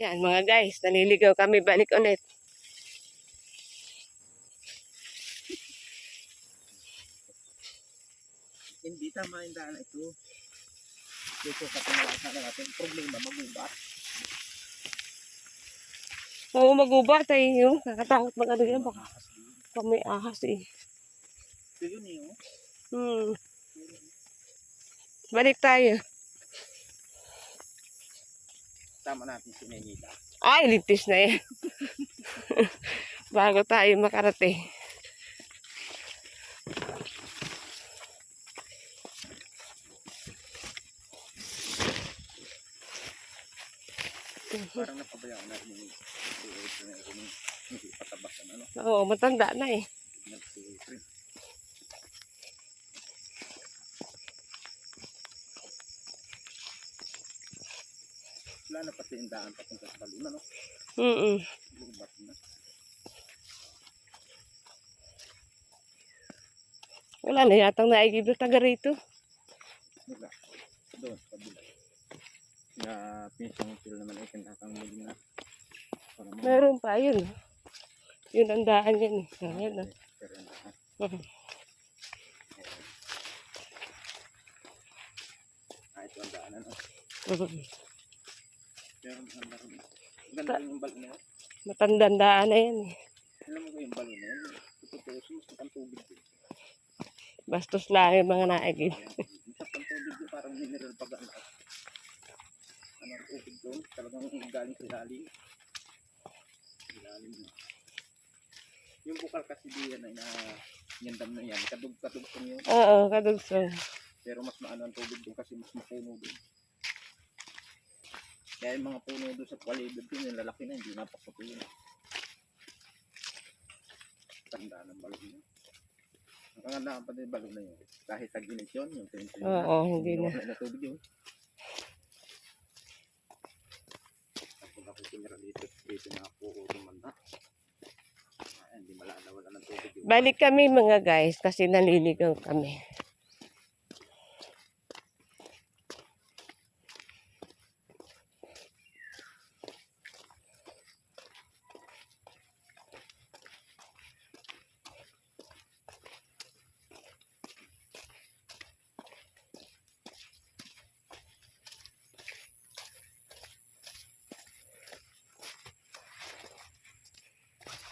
Yan mga guys, naliligaw kami. Balik ulit. Hindi tama yung daan ito. Dito sa pinalasan na natin, problema magubat. Oo, magubat ay yung kakatakot mag ano yan. Baka, baka may ahas eh. Ito yun eh, oh. Hmm. Balik tayo. Tama natin si Nenita. Ay, litis na yan. Bago tayo makarating. Parang napabayaan natin yung na yung hindi patabasan ano. Oo, matanda na eh. Nag-filter. Wala na pati yung daan papunta sa balon, ano? Mm Gubat na. Wala na yatang naigib na taga rito. Wala. Doon, kabila. Na pinsang feel naman ay kinakang muli na. Meron pa, yun. Yun ang daan yan. eh. Ah. Pero ang daan. Mhm. Ah, ito ang daan, ano? Mhm. Pero ang ganda rin. Yung balon na yun. Matandang daan na yan. eh. Alam mo ba yung balon na yun? Tututuos mo sa pantubig. Bastos lang yung mga naigib. Ayan. Sa pantubig yun, parang mineral pag ano. Ano ang tubig doon? Talagang galing sa ilalim. Ilalim na. Yung bukal kasi diyan ay na yung dam na yan. Kadug-kadug yun. Oo, kadugsong. Pero mas maano ang tubig doon kasi mas mapuno doon. Kaya yung mga puno doon sa paligid doon, yung lalaki na, hindi napakapuno yun. Tanda ng balon yun. Ang kagandaan pa din yung balon na yun. Kahit tag-init yun, yung tension Oo, hindi na. Wala na tubig yun. Kapag ako tumira dito, dito na ako tumanda. Hindi. Balik kami mga guys kasi naliligaw kami.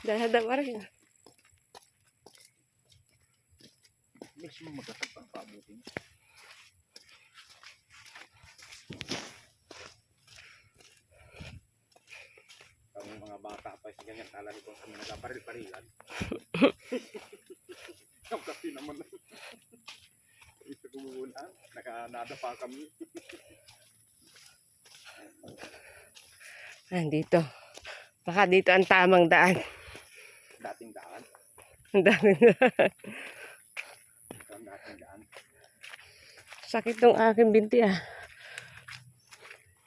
Dahada pa rin. Bilis mo paabutin. Ang mga bata pa sa ganyan, kala nito kami nagkaparil-parilan. Ang kasi naman. Isa kumukulan, nakanada pa kami. Nandito. Baka dito ang tamang daan. Dating daan. Ang dami Ito ang dating daan. Sakit tong aking binti ah.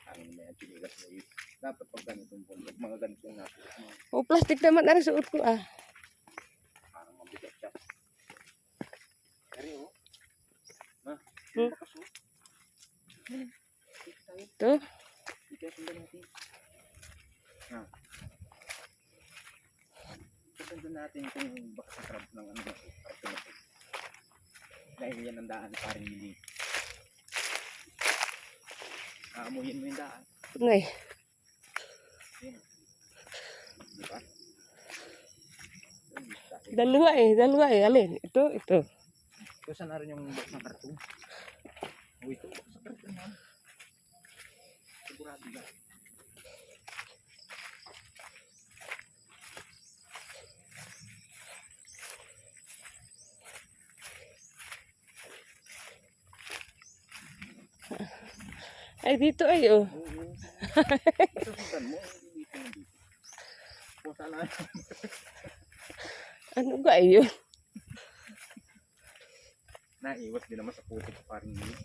Ang chinigas na yun. Dapat pag ganitong bundok, mga ganitong natin. O, plastic naman ang suot ko ah. parang mabigat siya. Pero, oh. Ma, Hmm? bakas oh. Ito. Tayo sundan natin. Sundan natin kung baka sa crab ng ano ito. Dahil yan ang daan parang mili. Aamuyin mo yung daan. Nay. Di ba? Ayun, tayo. Dalawa eh. Dalawa eh. Alin? Ito, ito. Ito saan na rin yung box ng karton? Oh, ito box ng karton na. Sigurado na. Ay, dito ay oh. Ano ga yun? Naiwas din naman sa puto ko parang yun.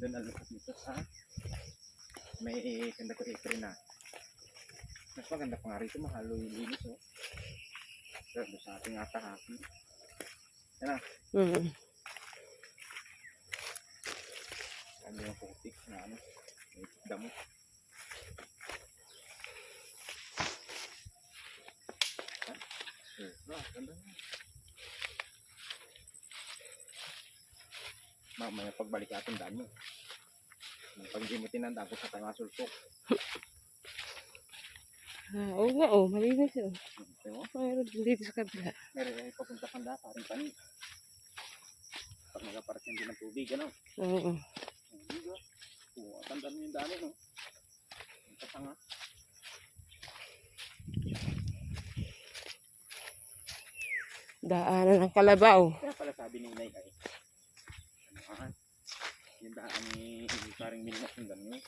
Doon ang lukas nito sa may kanda ko ikri na. Mas maganda pa nga rito, mahalo yung linis, oh. Pero sa ating atahaki. Mm. Ano yung putik na ano, may damo. Eh, ah, ganda na. Mamaya pagbalik atin daan mo. Pag hindi mo tinandaan kung sa tayo masulpok. Ah, oo nga, oh. Malinis, oh. Mo, Mayroon din dito sa kabila. meron yung papunta kang data, rin pani. Pag nagaparating din ng tubig, ano? Oo. Dito. Oo, tandaan mo yung dami, no? Ang kasanga. Daanan ng kalabaw. Kaya pala sabi ni Inay ay, ano ka, yung daan ni paring Milmas yung gano'n.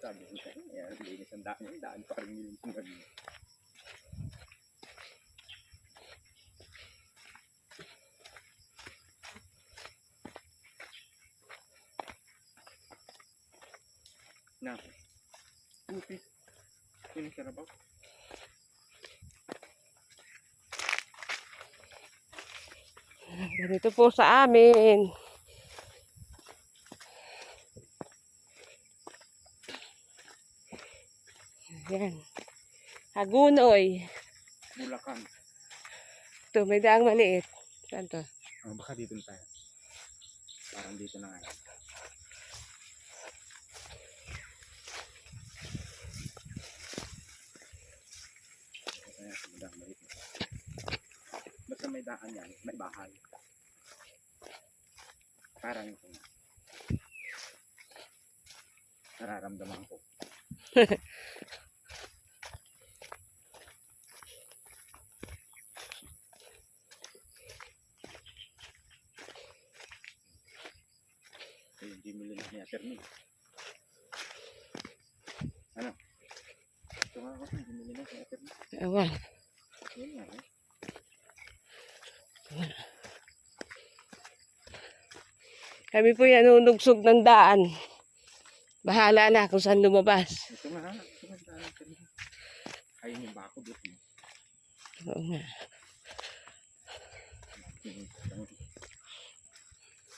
sabi ni Inay, ayan, linis ang daan yung daan paring Milmas yung gano'n. Na. Okay. Sino siya na ba? Ganito po sa amin. Yan. Hagunoy. Bulacan. Ito, may daang maliit. Saan to? Oh, baka dito na tayo. Parang dito na nga. Basta may daan yan, may bahay. Parang ito nga. Nararamdaman ko. Eh, hindi mo lang niya termin. Ano? Ito nga ako, hindi mo lang niya termin. Ewan. Yun nga eh. Kami po yan nunugsog ng daan. Bahala na kung saan lumabas. Ito termin. Ayun yung bako doon. Oo nga.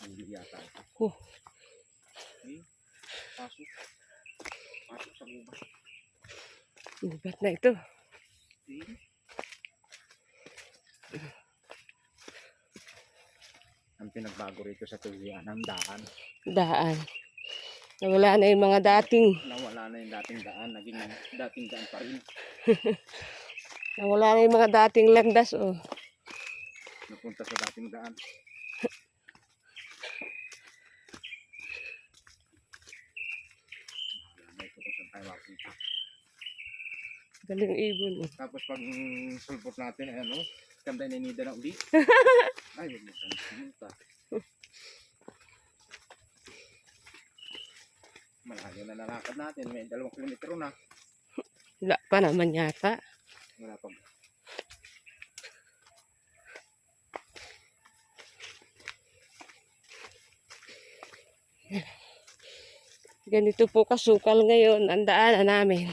Hindi yata ito. Oh. Pasok. Pasok sa gubat. Gubat na ito. Eh. Ang pinagbago rito sa tuwian, ang daan. Daan. Nawala na yung mga dating. Nawala na yung dating daan, naging dating daan pa rin. Nawala na yung mga dating landas. Oh. Napunta sa dating daan. Galing ibon. Oh. Tapos pag sulpot natin, ayan o, kanda ni Nida na uli. Ay, huwag mo pumunta. Malayo na nalakad natin, may dalawang kilometro na. Wala pa naman yata. Wala pa. Ganito po kasukal ngayon ang daanan namin.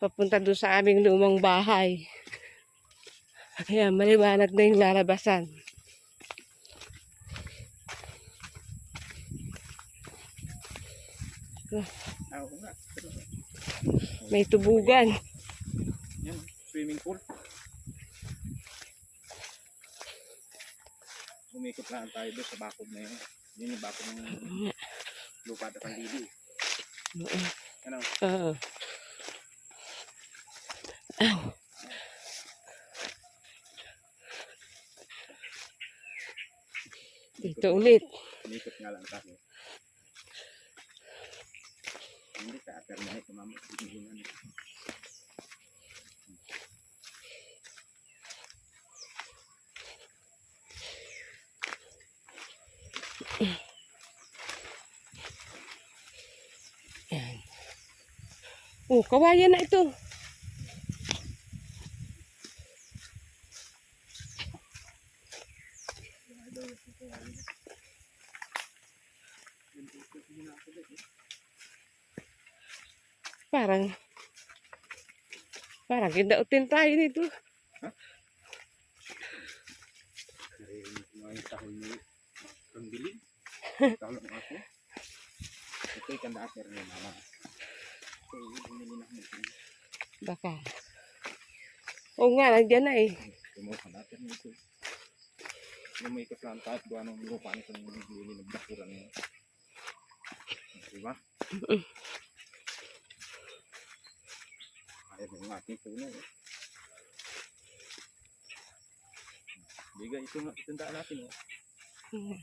Papunta doon sa aming lumang bahay. Ayan, maliwanag na yung lalabasan. Ah, oo nga. May tubugan. Yan, swimming pool. Umikot lang tayo doon sa bakod na yun. Yun yung bakod ng lupa at pandili. Oo. Ano? Oo. Aw. Dito ulit. Umikot nga lang tayo. Hindi ka, pero may kumama. Hindi Yan. Oh, kawayan na ito. Parang parang gindautin tayo nito. Naririnig ko nga yung tahol ni pambili. Talo ng ako. Ito yung kanda ater ni mama. So, bumili na ako. Baka. Oo nga, nandiyan na eh. Tumuha ka natin nito. Yung may kaslaan kahit gawa ng lupa nito ng bili ng bakuran niya. Diba? Ayaw ng ating puno. eh. Bigay ito nga, itandaan natin. Oh. Hmm.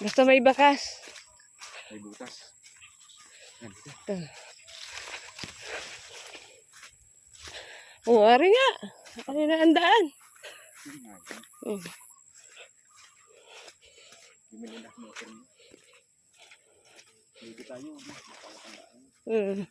Basta may bakas. May butas. Ito. Oo, ari nga. Ari na ang daan. Hmm. Bumili na ng motor mo. Dito tayo. napakatandaan. Hmm.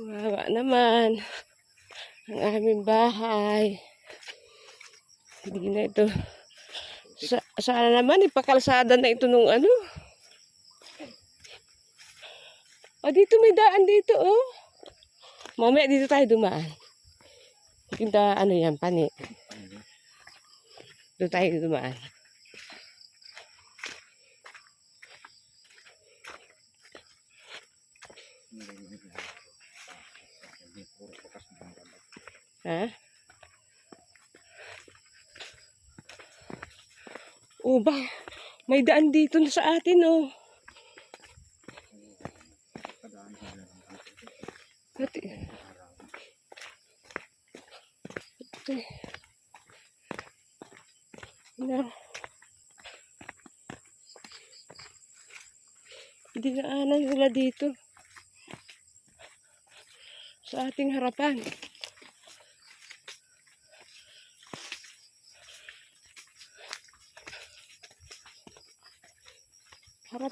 Wawa naman. Ang aming bahay. Hindi na ito. Sa, sana naman ipakalsada na ito nung ano. O dito may daan dito oh. Mamaya dito tayo dumaan. Da, ano yan, pani. Doon tayo dumaan. Ano yun, yun, yun. Hindi, puro bukas na ang ganda. Ha? Oh, ba? May daan dito na sa atin, oh. Pati, araw. ito. eh. Na. Hindi na anay wala dito. Sa ating harapan.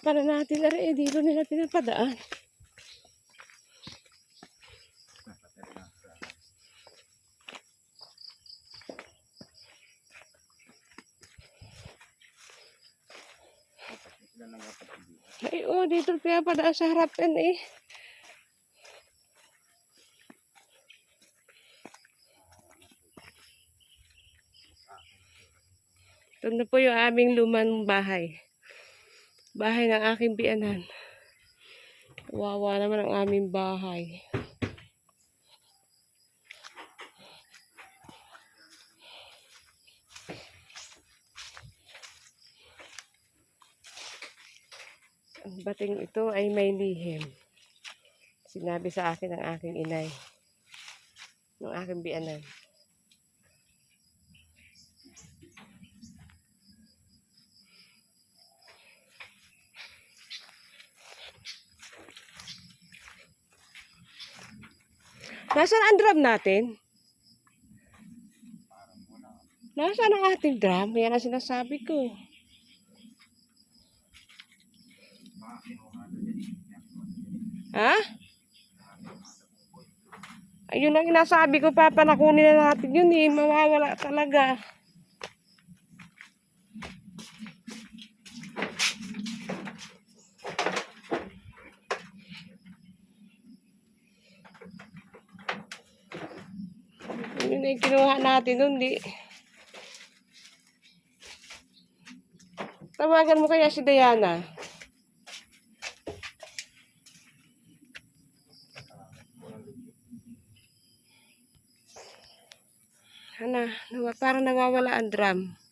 Na natin na rin. eh. Dito nila pinapadaan. Ay, oh, dito pinapadaan sa harapan eh. Ito na po yung aming lumang bahay. Bahay ng aking bianan. Wawa naman ang aming bahay. Ang bating ito ay may lihim. Sinabi sa akin ng aking inay. Ng aking bianan. Nasaan ang drum natin? Nasaan ang ating drum? Yan ang sinasabi ko. Ha? Ayun ang inasabi ko, Papa, na kunin na natin yun eh. Mawawala talaga. Na yung kinuha natin nun, di. Tawagan mo kaya si Diana. Ano, nawa, parang nawawala ang drum.